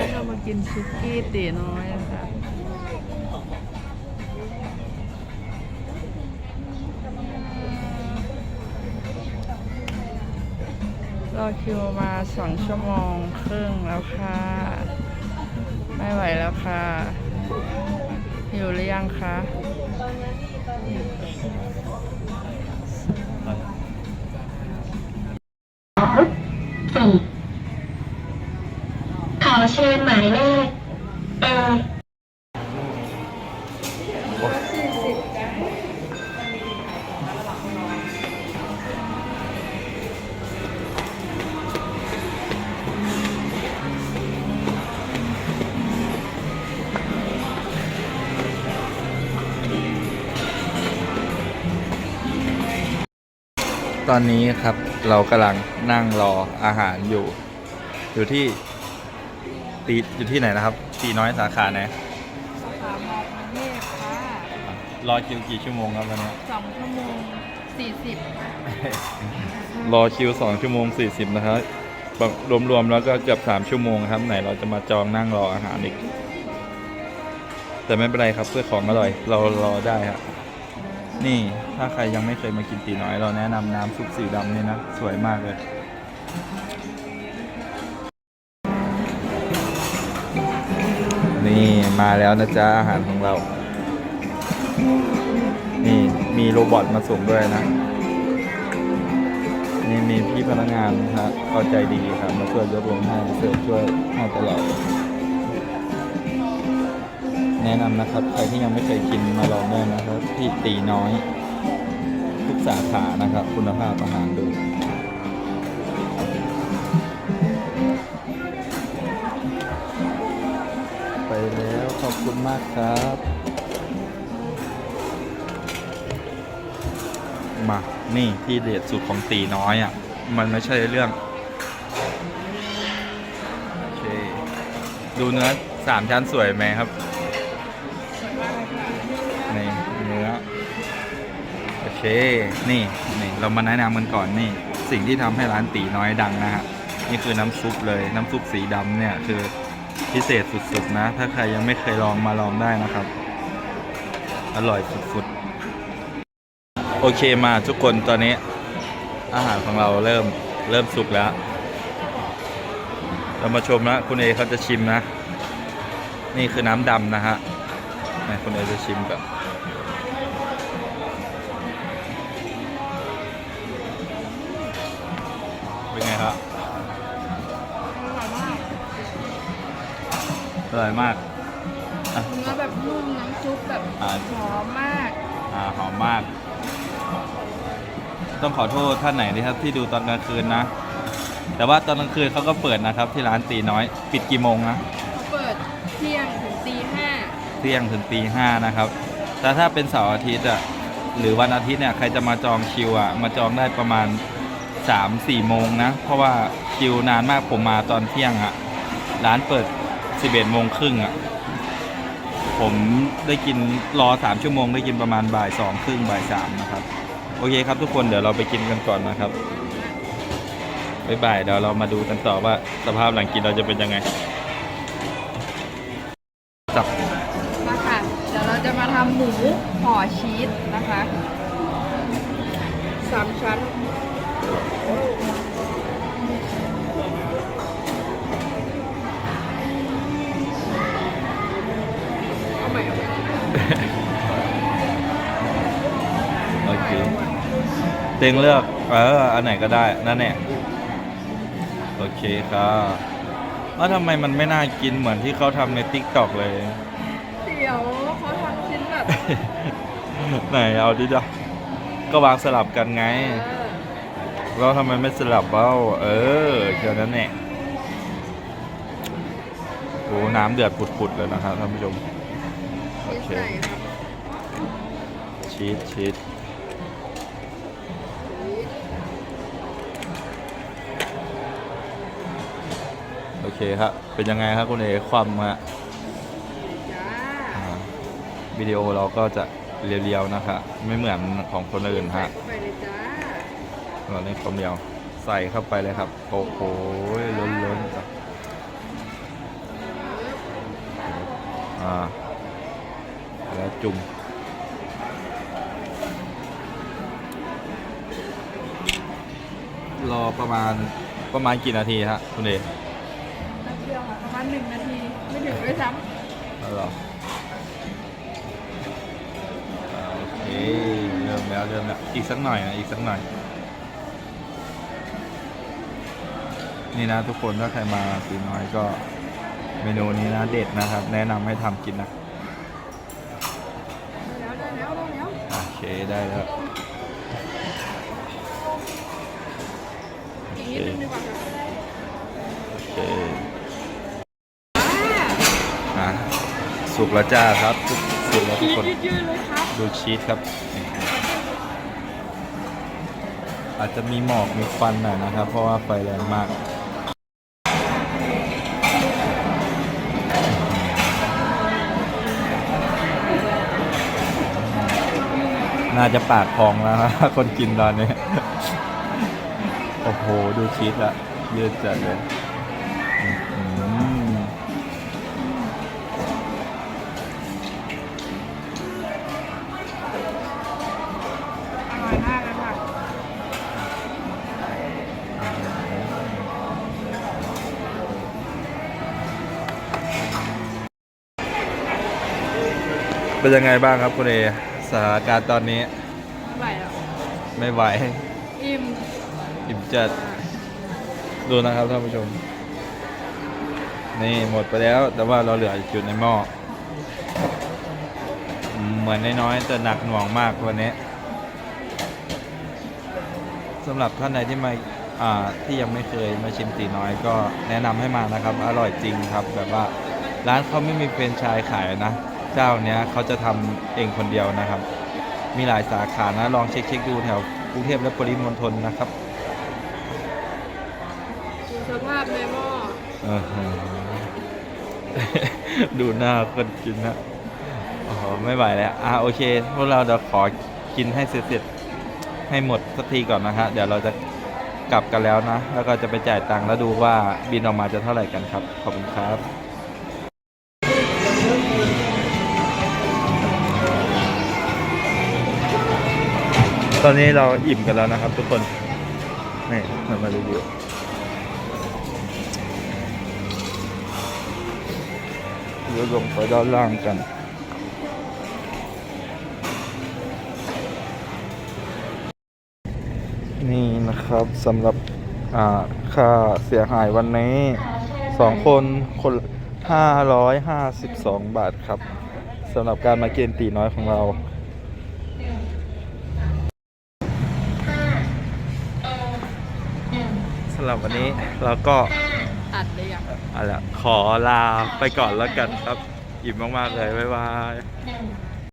นี้เรามากินซุกี้ตีน้อยนะคะรอคิวมาสองชั่วโมงครึ่งแล้วค่ะ ไม่ไหวแล้วค่ะหิวหรือยังคะสี่ อเชิญหมายเลขเอตอนนี้ครับเรากำลังนั่งรออาหารอยู่ อยู่ที่ ตีอยู่ที่ไหนนะครับ ตีน้อยสาขาไหนสาขามอกรุงเทพค่ะรอคิวกี่ชั่วโมงครับวันนี้ สองชั่วโมงสี่สิบรอคิวสองชั่วโมงสี่สิบนะครับรวมๆแล้วก็เกือบสามชั่วโมงครับ ไหนเราจะมาจองนั่งรออาหารอีก แต่ไม่เป็นไรครับเพื่อของอร่อย เรารอได้ครับนี่ถ้าใครยังไม่เคยมากินตีน้อย เราแนะนำน้ำซุปสีดำนี่นะ สวยมากเลย มาแล้วนะจ๊ะอาหารของเรา นี่มีโรบอทมาส่งด้วยนะ นี่มีพี่พนักงานนะฮะเข้าใจดีครับมาช่วยยกลงให้เสิร์ฟช่วยให้ตลอด แนะนำนะครับ ใครที่ยังไม่เคยกินมาลองได้นะครับ ที่ตีน้อย ทุกสาขานะครับ คุณภาพอาหารดู มากครับ มา นี่ที่เด็ดสุดของตีน้อยอะ มันไม่ใช่เรื่อง โอเค ดูเนื้อสามชั้นสวยไหมครับ ในเนื้อ โอเค นี่นี่เรามาแนะนำกันก่อนนี่ สิ่งที่ทำให้ร้านตีน้อยดังนะฮะ นี่คือน้ำซุปเลย น้ำซุปสีดำเนี่ยคือ พิเศษสุดๆนะ ถ้าใครยังไม่เคยลองมาลองได้นะครับ อร่อยสุดๆ โอเคมาทุกคนตอนนี้ อาหารของเราเริ่มเริ่มสุกแล้ว เรามาชมนะ คุณเอเขาจะชิมนะ นี่คือน้ำดำนะฮะคุณเอจะชิมก่อ ร่อยมากอร่อยมากอะ เนื้อแบบนุ่มน้ำซุปแบบอ่าหอมมากอ่าหอมมาก ต้องขอโทษท่านไหนนะครับ ที่ดูตอนกลางคืนนะ แต่ว่าตอนกลางคืนเขาก็เปิดนะครับ ที่ร้านตีน้อย ปิดกี่โมงนะเขาเปิดเที่ยงถึงตีห้าเที่ยงถึงตีห้านะครับ แต่ถ้าเป็นเสาร์อาทิตย์อะหรือวันอาทิตย์เนี่ยใครจะมาจองคิวอะมาจองได้ประมาณ3-4โมงนะ เพราะว่าคิวนานมากผมมาตอนเที่ยงอะร้านเปิด 11โมงครึ่งอะ ผมได้กินรอ3ชั่วโมงได้กินประมาณบ่าย2ครึ่งบ่าย3นะครับ โอเคครับทุกคนเดี๋ยวเราไปกินกันก่อนนะครับบ๊ายบายเดี๋ยวเรามาดูกันต่อว่าสภาพหลังกินเราจะเป็นยังไงจับมาค่ะ เดี๋ยวเราจะมาทำหมูห่อชีสนะคะสามชั้น เต็งเลือก เออ อันไหนก็ได้ นั่นแหละโอเคครับว่าทำไมมันไม่น่ากินเหมือนที่เขาทำในติ๊กต็อกเลย เดี๋ยวเขาทำชิ้นแบบไหนเอาดิจ้ะก็วางสลับกันไงเออแล้วทำไมไม่สลับเบ้า เออแค่นั้นแหละโอ้น้ำเดือดปุดๆเลยนะครับท่านผู้ชม โอชีสเคใส่ครับชีสชีส เคครับเป็นยังไงครับคุณเอความฮะวิดีโอเราก็จะเรียวๆนะคะไม่เหมือนของคนอื่นฮะเราเล่นความเรียวใส่เข้าไปเลยครับโอ้โหล้นๆครับอ่าแล้วจุ่มรอประมาณประมาณกี่นาทีฮะคุณเด มาณหนึ่งนาที ไม่ถึงด้วยซ้เอาเหรออ่าโอเคเริ่มแล้วเริ่มแล้วอีกสักหน่อยนะอีกสักหน่อย นี่นะทุกคนถ้าใครมาสีน้อยก็เมนูนี้นะเด็ดนะครับ แนะนำให้ทำกินนะำได้แล้วได้แล้วได้แล้วโอเคได้แล้วอีกนิดนึงดีกว่าค่ะโอเคอะ สุกแล้วจ้าครับสุกสุกแล้วทุกคนยืดๆเลยครับดูชีสครับ อาจจะมีหมอกมีควันหน่อยนะครับ เพราะว่าไฟแรงมาก น่าจะปากพองแล้วนะคนกินตอนนี้ โอ้โห ดูชีสอะยืดจัดเลย เป็นยังไงบ้างครับคุณเอสถานการณ์ตอนนี้ไม่ไหวแล้วไม่ไหวอิ่มอิ่มจัดดูนะครับท่านผู้ชม นี่หมดไปแล้ว แต่ว่าเราเหลืออยู่ในหม้ออืมเหมือนน้อยๆแต่หนักหน่วงมากวันนี้สำหรับท่านใดที่มาอ่าที่ยังไม่เคยมาชิมตีน้อยก็แนะนำให้มานะครับ อร่อยจริงครับ แบบว่าร้านเขาไม่มีเป็นไชายขายนะ เจ้าเนี้ยเขาจะทำเองคนเดียวนะครับ มีหลายสาขานะลองเช็คเช็คดูแถวกรุงเทพและปริมณฑลนะครับดูสภาพในหม้อเออหือดูหน้าคนกินนะโอ้โหไม่ไหวแล้วอะโอเคพวกเราเดี๋ยวขอกินให้เสร็จๆให้หมดสักทีก่อนนะฮะเดี๋ยวเราจะกลับกันแล้วนะ แล้วก็จะไปจ่ายตังค์แล้วดูว่าบินออกมาจะเท่าไหร่กันครับ ขอบคุณครับ ตอนนี้เราอิ่มกันแล้วนะครับ ทุกคนนี่มันมารีวิวเดี๋ยวลงไปด้านล่างกันนี่นะครับสำหรับค่าเสียหายวันนี้สองคนคนห้าร้อยห้าสิบสองบาทครับสำหรับการมาเกณฑ์ตีน้อยของเราำหรับวันนี้เราก็อัดเลยอะเอาละขอลาไปก่อนแล้วกันครับ อิ่มมาก ๆ เลย บ๊ายบายหนึ่ง